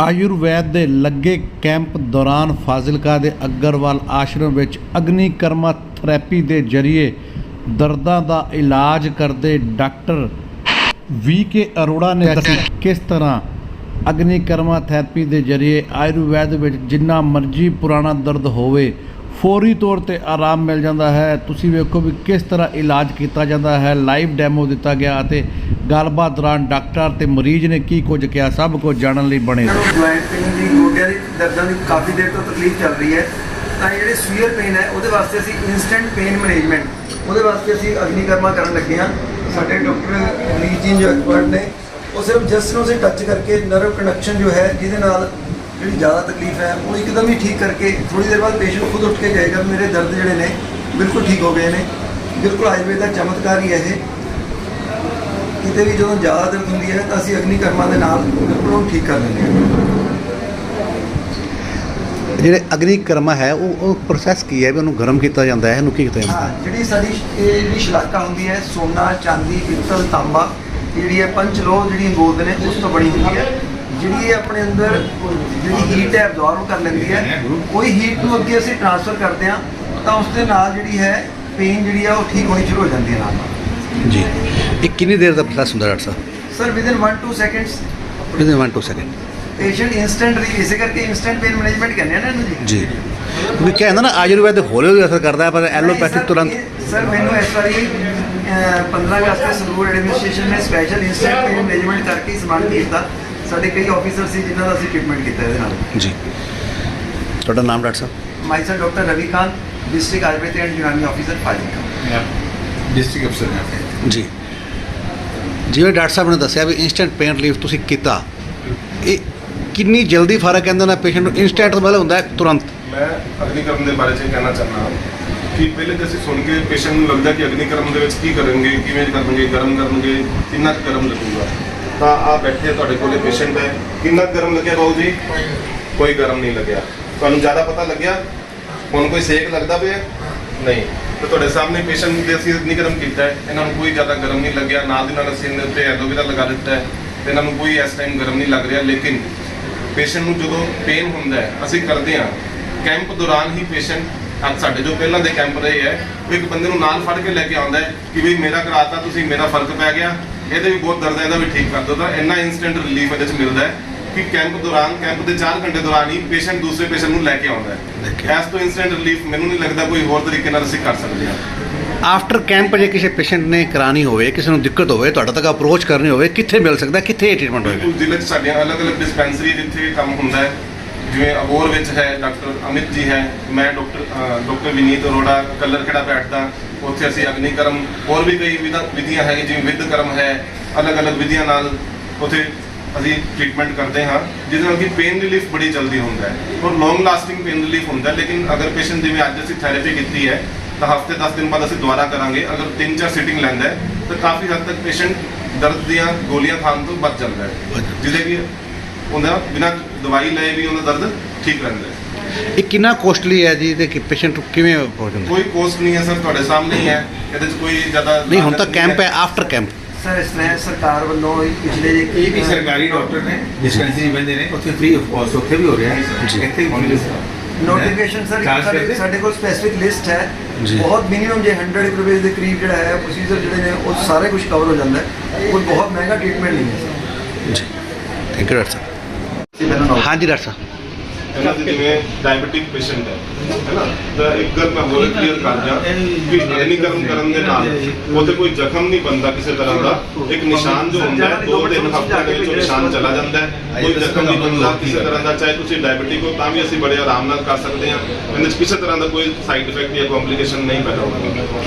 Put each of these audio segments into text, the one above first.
ਆਯੁਰਵੈਦ ਦੇ ਲੱਗੇ ਕੈਂਪ ਦੌਰਾਨ ਫਾਜ਼ਿਲਕਾ ਦੇ ਅਗਰਵਾਲ ਆਸ਼ਰਮ ਵਿੱਚ ਅਗਨੀ ਕਰਮਾ ਥੈਰੇਪੀ ਦੇ ਜ਼ਰੀਏ ਦਰਦਾਂ ਦਾ ਇਲਾਜ ਕਰਦੇ ਡਾਕਟਰ ਵੀ ਕੇ ਅਰੋੜਾ ਨੇ ਦੱਸਿਆ ਕਿਸ ਤਰ੍ਹਾਂ ਅਗਨੀ ਕਰਮਾ ਥੈਰੇਪੀ ਦੇ ਜ਼ਰੀਏ ਆਯੁਰਵੈਦ ਵਿੱਚ ਜਿੰਨਾ ਮਰਜ਼ੀ ਪੁਰਾਣਾ ਦਰਦ ਹੋਵੇ ਫੌਰੀ ਤੌਰ ਤੇ ਆਰਾਮ ਮਿਲ ਜਾਂਦਾ ਹੈ। ਤੁਸੀਂ ਵੇਖੋ ਵੀ ਕਿਸ ਤਰ੍ਹਾਂ ਇਲਾਜ ਕੀਤਾ ਜਾਂਦਾ ਹੈ। ਲਾਈਵ ਡੈਮੋ ਦਿੱਤਾ ਗਿਆ ਅਤੇ ਗੱਲਬਾਤ ਦੌਰਾਨ ਡਾਕਟਰ ਤੇ ਮਰੀਜ਼ ਨੇ ਕੀ ਕੁਝ ਕਿਹਾ, ਸਭ ਕੁਝ ਜਾਣਨ ਲਈ ਬਣੇ ਜੁਆਇੰਟ ਪੇਨ ਦੀ ਗੋਡਿਆਂ ਦੀ ਦਰਦਾਂ ਦੀ ਕਾਫੀ ਦੇਰ ਤੋਂ ਤਕਲੀਫ ਚੱਲ ਰਹੀ ਹੈ, ਤਾਂ ਜਿਹੜੇ ਸਵੀਅਰ ਪੇਨ ਹੈ, ਉਹਦੇ ਵਾਸਤੇ ਅਸੀਂ ਇਨਸਟੈਂਟ ਪੇਨ ਮੈਨੇਜਮੈਂਟ ਉਹਦੇ ਵਾਸਤੇ ਅਸੀਂ ਅਗਨੀਕਰਮਾ ਕਰਨ ਲੱਗੇ ਹਾਂ। ਸਾਡੇ ਡਾਕਟਰ ਰੀਜ ਜੀ ਜੋ ਐਕਸਪਰਟ ਨੇ, ਉਹ ਸਿਰਫ ਜਸਟ ਨੂੰ ਅਸੀਂ ਟੱਚ ਕਰਕੇ ਨਰਵ ਕਨੈਕਸ਼ਨ ਜੋ ਹੈ, ਜਿਹਦੇ ਨਾਲ ਜਿਹੜੀ ਜ਼ਿਆਦਾ ਤਕਲੀਫ ਹੈ ਉਹ ਇੱਕਦਮ ਹੀ ਠੀਕ ਕਰਕੇ ਥੋੜੀ ਦੇਰ ਬਾਅਦ ਪੇਸ਼ੈਂਟ ਖੁਦ ਉੱਠ ਕੇ ਜਾਏਗਾ ਮੇਰੇ ਦਰਦ ਜਿਹੜੇ ਨੇ ਬਿਲਕੁਲ ਠੀਕ ਹੋ ਗਏ ਨੇ। ਬਿਲਕੁਲ ਆਯੁਰਵੇਦ ਦਾ ਚਮਤਕਾਰ ਹੀ ਹੈ ਇਹ। ਕਿਤੇ ਵੀ ਜਦੋਂ ਜ਼ਿਆਦਾ ਦਰਦ ਹੁੰਦੀ ਹੈ ਤਾਂ ਅਸੀਂ ਅਗਨੀ ਕਰਮਾ ਦੇ ਨਾਲ ਬਿਲਕੁਲ ਉਹਨੂੰ ਠੀਕ ਕਰ ਲੈਂਦੇ ਹਾਂ। ਜਿਹੜੇ ਅਗਨੀ ਕਰਮਾ ਹੈ ਉਹ ਉਹ ਪ੍ਰੋਸੈਸ ਕੀ ਹੈ? ਵੀ ਉਹਨੂੰ ਗਰਮ ਕੀਤਾ ਜਾਂਦਾ ਹੈ ਇਹਨੂੰ ਕੀ ਕੀਤਾ ਜਾਂਦਾ ਹਾਂ? ਜਿਹੜੀ ਸਾਡੀ ਇਹ ਜਿਹੜੀ ਸ਼ਲਾਕਾ ਹੁੰਦੀ ਹੈ ਸੋਨਾ ਚਾਂਦੀ ਪਿੱਤਲ ਤਾਂਬਾ ਜਿਹੜੀ ਹੈ ਪੰਜ ਲੋਹ ਜਿਹੜੀਆਂ ਗੋਲਡ ਨੇ ਉਸ ਤੋਂ ਬਣੀ ਹੁੰਦੀ ਹੈ। ਜਿਹੜੀ ਇਹ ਆਪਣੇ ਅੰਦਰ ਜਿਹੜੀ ਹੀਟ ਹੈ ਅਬਜ਼ੌਰਬ ਕਰ ਲੈਂਦੀ ਹੈ ਉਹੀ ਹੀਟ ਨੂੰ ਅੱਗੇ ਅਸੀਂ ਟ੍ਰਾਂਸਫਰ ਕਰਦੇ ਹਾਂ ਤਾਂ ਉਸ ਦੇ ਨਾਲ ਜਿਹੜੀ ਹੈ ਪੇਨ ਜਿਹੜੀ ਹੈ ਉਹ ਠੀਕ ਹੋਣੀ ਸ਼ੁਰੂ ਹੋ ਜਾਂਦੀ ਹੈ ਨਾਲ ਜੀ। ਇਹ ਕਿੰਨੀ ਦੇਰ ਦਾ ਪ੍ਰੋਸੈਸ ਹੁੰਦਾ ਡਾਕਟਰ ਸਾਹਿਬ? Sir within 1 2 seconds within 1 2 second patient instant relief ਇਸੇ ਕਰਕੇ ਇਨਸਟੈਂਟ ਪੇਨ ਮੈਨੇਜਮੈਂਟ ਕਹਿੰਦੇ ਆ ਨਾ ਇਹਨੂੰ ਜੀ। ਜੀ। ਕਿਉਂਕਿ ਕਹਿੰਦਾ ਨਾ ਆਯੁਰਵੈਦ ਹੌਲੀ ਹੌਲੀ ਅਸਰ ਕਰਦਾ ਹੈ ਪਰ ਐਲੋਪੈਥਿਕ ਤੁਰੰਤ ਸਰ ਮੈਨੂੰ ਇਸ ਵਾਰੀ ਅਹ, 15 ਅਗਸਤ ਤੇ ਸੰਗਰੂਰ ਐਡਮਿਨਿਸਟ੍ਰੇਸ਼ਨ ਨੇ ਸਪੈਸ਼ਲ ਇਨਸਟੈਂਟ ਪੇਨ ਮੈਨੇਜਮੈਂਟ ਕਰਕੇ ਸਮਾਨ ਕੀਤਾ। ਸਾਡੇ ਕਈ ਆਫੀਸਰ ਸੀ ਜਿਨ੍ਹਾਂ ਦਾ ਅਸੀਂ ਟ੍ਰੀਟਮੈਂਟ ਕੀਤਾ ਇਹਦੇ ਨਾਲ। ਜੀ। ਤੁਹਾਡਾ ਨਾਮ doctor Sahib? My sir doctor Ravi Khan district Ayurved and Unani officer Fazilka district ਅਫਸਰ ਨੇ ਜੀ। ਜਿਵੇਂ ਡਾਕਟਰ ਸਾਹਿਬ ਨੇ ਦੱਸਿਆ ਵੀ ਇਨਸਟੈਂਟ ਪੇਨ ਰਿਲੀਫ ਤੁਸੀਂ ਕੀਤਾ ਇਹ ਕਿੰਨੀ ਜਲਦੀ ਫ਼ਰਕ ਕਹਿੰਦੇ ਨਾ ਪੇਸ਼ੈਂਟ ਨੂੰ? ਇਨਸਟੈਂਟ ਮਤਲਬ ਹੁੰਦਾ ਹੈ ਤੁਰੰਤ। ਮੈਂ ਅਗਨੀਕਰਮ ਦੇ ਬਾਰੇ ਚ ਕਹਿਣਾ ਚਾਹੁੰਦਾ ਹਾਂ ਕਿ ਪਹਿਲੇ ਤਾਂ ਅਸੀਂ ਸੁਣ ਕੇ ਪੇਸ਼ੈਂਟ ਨੂੰ ਲੱਗਦਾ ਕਿ ਅਗਨੀਕਰਮ ਦੇ ਵਿੱਚ ਕੀ ਕਰਨਗੇ ਕਿਵੇਂ ਕਰਨਗੇ ਗਰਮ ਕਰਨਗੇ ਕਿੰਨਾ ਕੁ ਗਰਮ ਲੱਗੂਗਾ। ਤਾਂ ਆ ਬੈਠੇ ਤੁਹਾਡੇ ਕੋਲੇ ਪੇਸ਼ੈਂਟ ਹੈ। ਕਿੰਨਾ ਗਰਮ ਲੱਗਿਆ ਬਾਊ ਜੀ? ਕੋਈ ਗਰਮ ਨਹੀਂ ਲੱਗਿਆ। ਤੁਹਾਨੂੰ ਜ਼ਿਆਦਾ ਪਤਾ ਲੱਗਿਆ? ਹੁਣ ਕੋਈ ਸੇਕ ਲੱਗਦਾ ਪਿਆ? ਨਹੀਂ। ਤੇ ਤੁਹਾਡੇ ਸਾਹਮਣੇ ਪੇਸ਼ੈਂਟ ਦੇ ਅਸੀਂ ਅਗਨੀਕਰਮ ਕੀਤਾ ਹੈ। ਇਹਨਾਂ ਨੂੰ ਕੋਈ ਜ਼ਿਆਦਾ ਗਰਮ ਨਹੀਂ ਲੱਗਿਆ। ਨਾਲ ਦੀ ਨਾਲ ਅਸੀਂ ਇਹਨਾਂ ਉੱਤੇ ਐਲੋਵੇਰਾ ਲਗਾ ਦਿੱਤਾ ਹੈ। ਤੇ ਇਹਨਾਂ ਨੂੰ ਕੋਈ ਇਸ ਟਾਈਮ ਗਰਮ ਨਹੀਂ ਲੱਗ ਰਿਹਾ। ਲੇਕਿਨ ਪੇਸ਼ੈਂਟ ਨੂੰ ਜਦੋਂ ਪੇਨ ਹੁੰਦਾ ਹੈ, ਅਸੀਂ ਕਰਦੇ ਹਾਂ। ਕੈਂਪ ਦੌਰਾਨ ਹੀ ਪੇਸ਼ੈਂਟ ਅੱਜ ਸਾਡੇ ਜੋ ਪਹਿਲਾਂ ਦੇ ਕੈਂਪ ਰਹੇ ਹੈ, ਉਹ ਇੱਕ ਬੰਦੇ ਨੂੰ ਨਾਲ ਫੜ ਕੇ ਲੈ ਕੇ ਆਉਂਦਾ ਹੈ ਕਿ ਵੀ ਮੇਰਾ ਕਰਾਤਾ, ਤੁਸੀਂ ਮੇਰਾ ਫ਼ਰਕ ਪੈ ਗਿਆ। ਇਹਦੇ ਵੀ ਬਹੁਤ ਦਰਦ ਹੈ ਇਹਦਾ ਵੀ ਠੀਕ ਕਰ ਦਿਓ ਤਾਂ ਇੰਨਾ ਇਨਸਟੈਂਟ ਰਿਲੀਫ ਇਹਦੇ ਚ ਮਿਲਦਾ ਹੈ ਕਿ ਕੈਂਪ ਦੌਰਾਨ ਕੈਂਪ ਦੇ 4 ਘੰਟੇ ਦੌਰਾਨ ਹੀ ਪੇਸ਼ੈਂਟ ਦੂਸਰੇ ਪੇਸ਼ੈਂਟ ਨੂੰ ਲੈ ਕੇ ਆਉਂਦਾ ਹੈ। ਇਸ ਤੋਂ ਇਨਸਟੈਂਟ ਰਿਲੀਫ ਮੈਨੂੰ ਨਹੀਂ ਲੱਗਦਾ ਕੋਈ ਹੋਰ ਤਰੀਕੇ ਨਾਲ ਅਸੀਂ ਕਰ ਸਕਦੇ ਹਾਂ। ਆਫਟਰ ਕੈਂਪ ਜੇ ਕਿਸੇ ਪੇਸ਼ੈਂਟ ਨੇ ਕਰਾਣੀ ਹੋਵੇ ਕਿਸੇ ਨੂੰ ਦਿੱਕਤ ਹੋਵੇ ਤੁਹਾਡੇ ਤੱਕ ਅਪਰੋਚ ਕਰਨੀ ਹੋਵੇ ਕਿੱਥੇ ਮਿਲ ਸਕਦਾ ਕਿੱਥੇ ਟ੍ਰੀਟਮੈਂਟ ਹੋਏਗਾ? ਜ਼ਿਲ੍ਹੇ 'ਚ ਸਾਡੀਆਂ ਅਲੱਗ-ਅਲੱਗ ਡਿਸਪੈਂਸਰੀ ਜਿੱਥੇ ਕੰਮ ਹੁੰਦਾ ਹੈ ਜਿਵੇਂ ਅਬੋਰ ਵਿੱਚ ਹੈ ਡਾਕਟਰ ਅਮਿਤ ਜੀ ਹੈ ਮੈਂ ਡਾਕਟਰ ਡਾਕਟਰ ਵਿਨੀਤ ਅਰੋੜਾ ਕੱਲਰ ਕਿਹੜਾ ਬੈਠਦਾ ਉੱਥੇ ਅਸੀਂ ਅਗਨੀਕਰਮ ਹੋਰ ਵੀ ਕਈ ਵਿਧਾ- ਵਿਧੀਆਂ ਹੈ ਜਿਵੇਂ ਵਿਦ ਕਰਮ ਹੈ ਅਲੱਗ-ਅਲੱਗ ਵਿਧੀਆਂ ਨਾਲ ਉੱਥੇ ਅਸੀਂ ਟ੍ਰੀਟਮੈਂਟ ਕਰਦੇ ਹਾਂ ਜਿਹਦੇ ਨਾਲ ਕਿ ਪੇਨ ਰਿਲੀਫ ਬੜੀ ਜਲਦੀ ਹੁੰਦਾ ਹੈ ਔਰ ਲੌਂਗ ਲਾਸਟਿੰਗ ਪੇਨ ਰਿਲੀਫ ਹੁੰਦਾ ਹੈ ਲੇਕਿਨ ਅਗਰ ਪੇਸ਼ੈਂਟ ਜਿਵੇਂ ਅੱਜ ਅਸੀਂ ਥੈਰੇਪੀ ਕੀਤੀ ਹੈ ਤਾਂ ਹਫ਼ਤੇ 10 ਦਿਨ ਬਾਅਦ ਅਸੀਂ ਦੁਬਾਰਾ ਕਰਾਂਗੇ ਅਗਰ 3-4 ਸੀਟਿੰਗ ਲੈਂਦਾ ਹੈ ਤਾਂ ਕਾਫੀ ਹੱਦ ਤੱਕ ਪੇਸ਼ੈਂਟ ਦਰਦ ਦੀਆਂ ਗੋਲੀਆਂ ਖਾਣ ਤੋਂ ਬਚ ਜਾਂਦਾ ਹੈ। ਜਿਹਦੇ ਕਿ ਉਹਦਾ ਬਿਨਾਂ ਦਵਾਈ ਲਏ ਵੀ ਉਹਦਾ ਦਰਦ ਠੀਕ ਰਹਿੰਦਾ ਹੈ। ਇਹ ਕਿੰਨਾ ਕੋਸਟਲੀ ਹੈ ਜੀ? ਤੇ ਕਿ ਪੇਸ਼ੈਂਟ ਕਿਵੇਂ ਅਪਰੋਚ ਹੁੰਦਾ? ਕੋਈ ਕੋਸਟ ਨਹੀਂ ਹੈ ਸਰ ਤੁਹਾਡੇ ਸਾਹਮਣੇ ਹੀ ਹੈ। ਇਹਦੇ 'ਚ ਕੋਈ ਜ਼ਿਆਦਾ ਨਹੀਂ ਹੁਣ ਤਾਂ ਕੈਂਪ ਹੈ। ਆਫਟਰ ਕੈਂਪ ਸਰ ਇਸ ਹੈ, ਸਰਕਾਰ ਵੱਲੋਂ ਹੀ ਪਿਛਲੇ ਜੇ ਇਹ ਵੀ ਸਰਕਾਰੀ ਡਾਕਟਰ ਨੇ ਡਿਸਪੈਂਸਰੀ ਬੰਦੇ ਨੇ ਉੱਥੇ ਫ੍ਰੀ ਆਫ ਕਾਸਟ ਉੱਥੇ ਵੀ ਹੋ ਰਿਹਾ ਜੀ। ਇੱਥੇ ਵੀ free of- ਨੋਟੀਫਿਕੇਸ਼ਨ ਸਰ। ਖਾਸ ਸਾਡੇ ਕਰਕੇ- ਸਾਡੇ ਕੋਲ ਸਪੈਸੀਫਿਕ ਲਿਸਟ ਹੈ। ਜੀ। ਬਹੁਤ ਮਿਨੀਮਮ ਜੇ 100 ਰੁਪਏ ਦੇ ਕਰੀਬ ਜਿਹੜਾ ਹੈ ਪ੍ਰੋਸੀਜਰ ਜਿਹੜੇ ਨੇ ਉਹ ਸਾਰੇ ਕੁਝ ਕਵਰ ਹੋ ਜਾਂਦਾ ਹੈ। ਕੋਈ ਬਹੁਤ ਮਹਿੰਗਾ ਟ੍ਰੀਟਮੈਂਟ ਨਹੀਂ ਹੈ ਜੀ। ਥੈਂਕ ਯੂ ਡਾਕਟਰ ਸਾਹਿਬ ਮੈਨੂੰ ਹਾਂਜੀ ਡਾਕਟਰ ਸਾਹਿਬ। ਇਹਨਾਂ ਦੇ ਜਿਵੇਂ ਡਾਇਬੀਟਿਕ ਪੇਸ਼ੈਂਟ ਹੈ ਹੈਨਾ ਤਾਂ ਇੱਕ ਗੱਲ ਮੈਂ ਹੋਰ ਕਲੀਅਰ ਕਰ ਦਿਆਂ ਕਿ ਅਗਨੀਕਰਨ ਕਰਨ ਦੇ ਨਾਲ ਉੱਥੇ ਕੋਈ ਜ਼ਖਮ ਨਹੀਂ ਬਣਦਾ ਕਿਸੇ ਤਰ੍ਹਾਂ ਦਾ। ਇੱਕ ਨਿਸ਼ਾਨ ਜੋ ਹੁੰਦਾ ਹੈ ਦੋ ਦਿਨ ਹਫ਼ਤੇ ਦੇ ਵਿੱਚ ਉਹ ਨਿਸ਼ਾਨ ਚਲਾ ਜਾਂਦਾ ਹੈ। ਕੋਈ ਜ਼ਖਮ ਨਹੀਂ ਬਣਦਾ ਕਿਸੇ ਤਰ੍ਹਾਂ ਦਾ ਚਾਹੇ ਤੁਸੀਂ ਡਾਇਬੀਟਿਕ ਹੋ ਤਾਂ ਵੀ ਅਸੀਂ ਬੜੇ ਆਰਾਮ ਨਾਲ ਕਰ ਸਕਦੇ ਹਾਂ। ਇਹਦੇ ਵਿੱਚ ਕਿਸੇ ਤਰ੍ਹਾਂ ਦਾ ਕੋਈ ਸਾਈਡ ਇਫੈਕਟ ਜਾਂ ਕੰਪਲਿਕੇਸ਼ਨ ਨਹੀਂ ਪੈਦਾ ਹੋਊਗਾ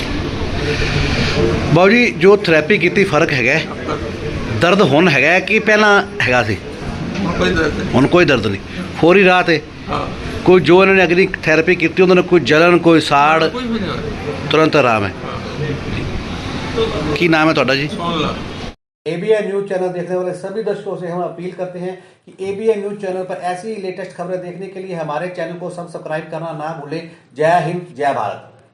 ਬਾਊ ਜੀ ਜੋ ਥੈਰੇਪੀ ਕੀਤੀ ਫ਼ਰਕ ਹੈਗਾ? ਦਰਦ ਹੁਣ ਹੈਗਾ ਕਿ ਪਹਿਲਾਂ ਹੈਗਾ ਸੀ? उन्हें कोई दर्द नहीं। फोरी राहत है। हाँ। कोई जो इन्होंने अग्नि थेरेपी की उन्होंने कोई जलन कोई साड़ तुरंत आराम है। हाँ। की नाम है थोड़ा जी? एबीआई न्यूज़ चैनल देखने वाले सभी दर्शकों से हम अपील करते हैं कि एबीआई न्यूज़ चैनल पर ऐसी लेटेस्ट खबरें देखने के लिए हमारे चैनल को सब्सक्राइब करना ना भूलें। जय हिंद जय भारत।